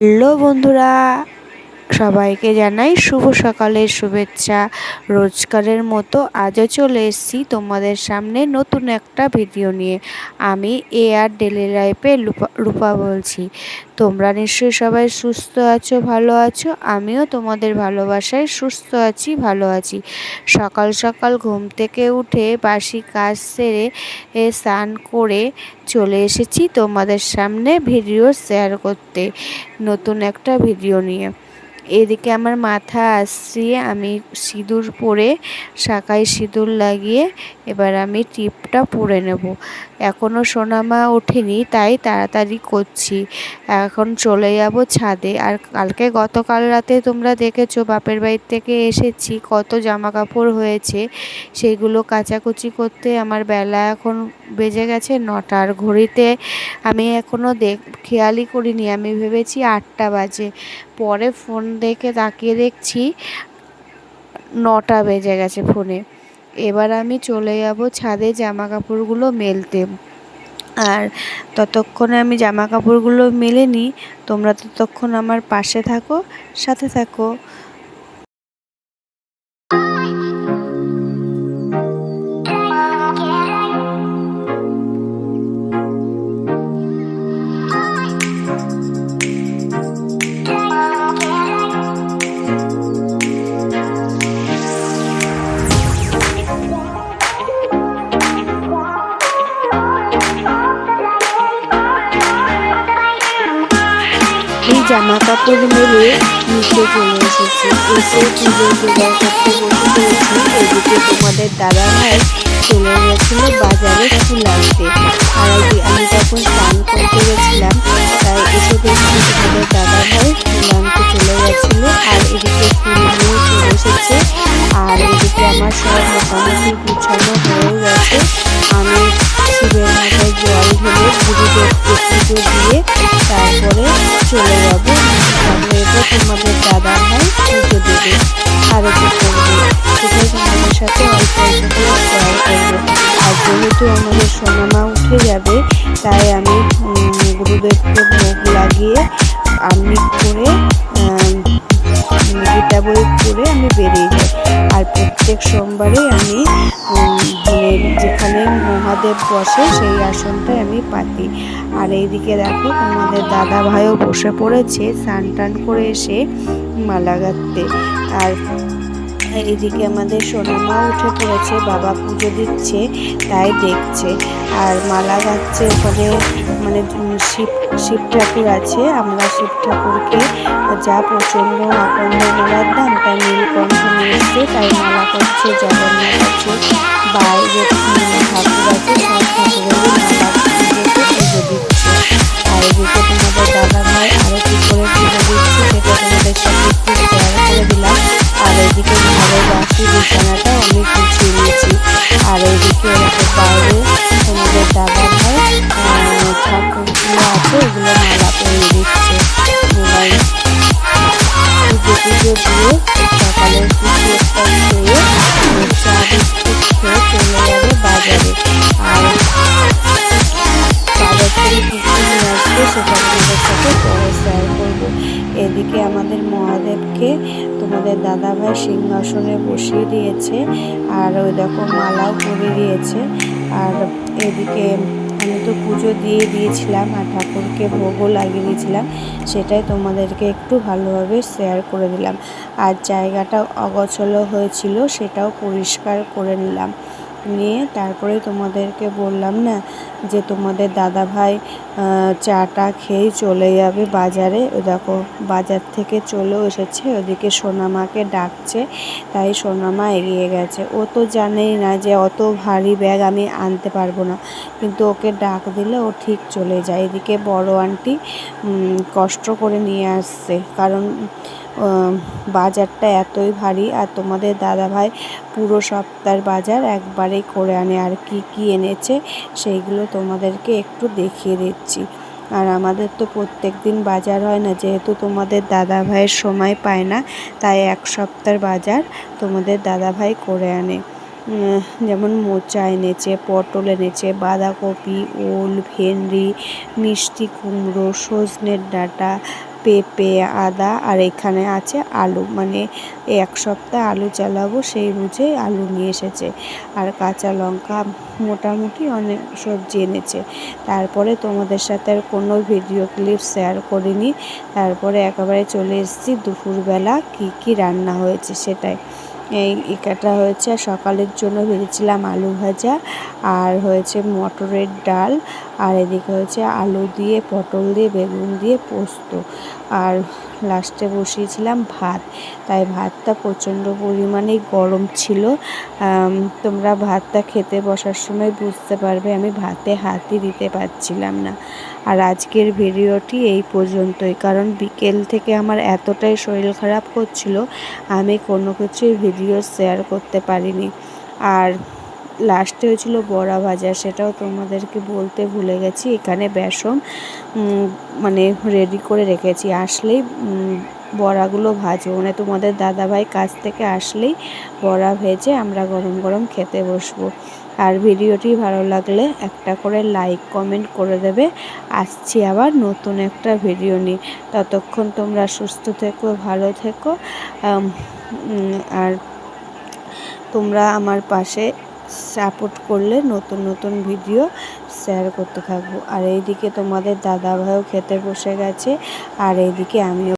Hello বন্ধুরা সবাইকে জানাই শুভ সকালের শুভেচ্ছা। রোজকারের মতো আজও চলে এসেছি তোমাদের সামনে নতুন একটা ভিডিও নিয়ে। আমি এ আর ডেলি লাইফে রূপা বলছি। তোমরা নিশ্চয়ই সবাই সুস্থ আছো, ভালো আছো। আমিও তোমাদের ভালোবাসায় সুস্থ আছি, ভালো আছি। সকাল সকাল ঘুম থেকে উঠে বাসি কাজ সেরে, এ স্নান করে চলে এসেছি তোমাদের সামনে ভিডিও শেয়ার করতে। নতুন একটা ভিডিও নিয়ে। এদিকে আমার মাথা আসছে আমি সিঁদুর পরে শাঁখায় সিঁদুর লাগিয়ে এবার আমি টিপটা পরে নেব। এখনও সোনামা ওঠেনি, তাই তাড়াতাড়ি করছি। এখন চলে যাব ছাদে। আর কালকে গতকাল রাতে তোমরা দেখেছ বাপের বাড়ির থেকে এসেছি, কত জামা কাপড় হয়েছে। সেইগুলো কাচাকুচি করতে আমার বেলা এখন বেজে গেছে নটার ঘড়িতে আমি এখনও দেখ, খেয়ালই করিনি। আমি ভেবেছি আটটা বাজে। পরে ফোন দেখে তাকিয়ে দেখছি নটা বেজে গেছে ফোনে। এবার আমি চলে যাব ছাদে জামা কাপড়গুলো মেলতে। আর ততক্ষণে আমি জামা কাপড়গুলো মেলে নিই, তোমরা ততক্ষণ আমার পাশে থাকো, সাথে থাকো। জামা কাপড় মেলে নিচে চলে এসেছি। এসে পুজোর জোগাড় করতে বসে পড়েছি। এদিকে তোমাদের দাদা ভাই চলে গেছিল বাজারে ফুল আনতে। আর আমি তখন স্নান করতে গেছিলাম, তাই এসে দেখছি তোমাদের দাদা ভাই ফুল আনতে চলে গেছিল। আর এদিকে ফুল নিয়ে চলে এসেছে। আর এদিকে আমার সব মোটামুটি গুছানো হয়ে গেছে। আমি শিবের মাথায় জল ঢেলে গুরুদেবকে পুজো দিয়ে তারপরে চলে সাথে আর যেহেতু আমাদের সোনামা উঠে যাবে তাই আমি গুরুদেবকে ভোগ লাগিয়ে আমি করে গীতা বই করে আমি বেরিয়ে যাই আর প্রত্যেক সোমবারে আমি যেখানে মহাদেব বসে সেই আসনটায় আমি পাতি আর এইদিকে দেখো আমাদের দাদা ভাইও বসে পড়েছে স্নান টান করে এসে মালা গাঁথতে আর এইদিকে আমাদের সোনামা উঠে পড়েছে, বাবা পুজো দিচ্ছে, তাই দেখছে। আর মালা গাচ্ছে ওখানে মানে শিব শিব ঠাকুর আছে, আমরা শিব ঠাকুরকে যা প্রচণ্ড আকন্দ মালার দাম, তাই নীলকণ্ঠ নিয়ে এসছে, তাই মালা করছে জগন্নাথ আছে বাইরে ঠাকুর আছে, সব ঠাকুরেরই মালা পুজো দিচ্ছে। আর এদিকে তোমাদের দাদা ভাই আরও এদিকে আমাদের মহাদেবকে তোমাদের দাদাভাই সিংহাসনে বসিয়ে দিয়েছে, আর ওই দেখো মালাও করে দিয়েছে। আর এদিকে আমি তো পুজো দিয়ে দিয়েছিলাম, আর ঠাকুরকে ভোগও লাগিয়ে দিয়েছিলাম, সেটাই তোমাদেরকে একটু ভালোভাবে শেয়ার করে দিলাম। আর জায়গাটা অগোছলো হয়েছিল, সেটাও পরিষ্কার করে নিলাম। নিয়ে তারপরে তোমাদেরকে বললাম না যে তোমাদের দাদা ভাই চাটা খেয়েই চলে যাবে বাজারে। ও দেখো, বাজার থেকে চলেও এসেছে। ওদিকে সোনামাকে ডাকছে, তাই সোনামা এগিয়ে গেছে। ও তো জানেই না যে অত ভারী ব্যাগ আমি আনতে পারব না। কিন্তু ওকে ডাক দিলে ও ঠিক চলে যায়। এদিকে বড় আন্টি কষ্ট করে নিয়ে আসছে। কারণ বাজারটা এতই ভারী আর তোমাদের দাদাভাই পুরো সপ্তাহের বাজার একবারেই করে আনে আর কি কি এনেছে সেইগুলো তোমাদেরকে একটু দেখিয়ে দিচ্ছি। আর আমাদের তো প্রত্যেক দিন বাজার হয় না, যেহেতু তোমাদের দাদা ভাইয়ের সময় পায় না, তাই এক সপ্তাহের বাজার তোমাদের দাদা ভাই করে আনে। যেমন মোচা এনেছে, পটল এনেছে, বাঁধাকপি, ওল, ভেন্ডি, মিষ্টি কুমড়ো, সজনের ডাঁটা পেঁপে, আদা, আর এখানে আছে আলু। মানে এক সপ্তাহ আলু চালাবো, সেই বুঝে আলু নিয়ে এসেছে। আর কাঁচা লঙ্কা মোটামুটি অনেক সবজি এনেছে। তারপরে তোমাদের সাথে আর কোনো ভিডিও ক্লিপ শেয়ার করিনি। তারপরে একেবারে চলে এসেছি দুপুরবেলা কি কি রান্না হয়েছে সেটাই। এই ইকাটা হয়েছে সকালের জন্য ভেজেছিলাম আলু ভাজা, আর হয়েছে মটরের ডাল আর এদিকে হচ্ছে আলু দিয়ে, পটল দিয়ে, বেগুন দিয়ে পোস্ত। আর লাস্টে বসিয়েছিলাম ভাত। তাই ভাতটা প্রচণ্ড পরিমাণে গরম ছিল। তোমরা ভাতটা খেতে বসার সময় বুঝতে পারবে, আমি ভাতে হাতই দিতে পারছিলাম না। আর আজকের ভিডিওটি এই পর্যন্তই, কারণ বিকেল থেকে আমার এতটাই শরীর খারাপ করছিল, আমি কোনো কিছুই ভিডিও শেয়ার করতে পারিনি। আর লাস্টে হয়েছিল বড়া ভাজা, সেটাও তোমাদেরকে বলতে ভুলে গেছি। এখানে বেসন মানে রেডি করে রেখেছি। আসলেই বড়াগুলো ভাজবো। মানে তোমাদের দাদাভাই কাছ থেকে আসলেই বড়া ভেজে আমরা গরম গরম খেতে বসবো। আর ভিডিওটি ভালো লাগলে একটা করে লাইক কমেন্ট করে দেবে। আসছি আবার নতুন একটা ভিডিও নিয়ে। ততক্ষণ তোমরা সুস্থ থেকো, ভালো থেকো। আর তোমরা আমার পাশে সাপোর্ট করলে নতুন নতুন ভিডিও শেয়ার করতে থাকব। আর এইদিকে তোমাদের দাদা ভাইও খেতে বসে গেছে, আর এইদিকে আমিও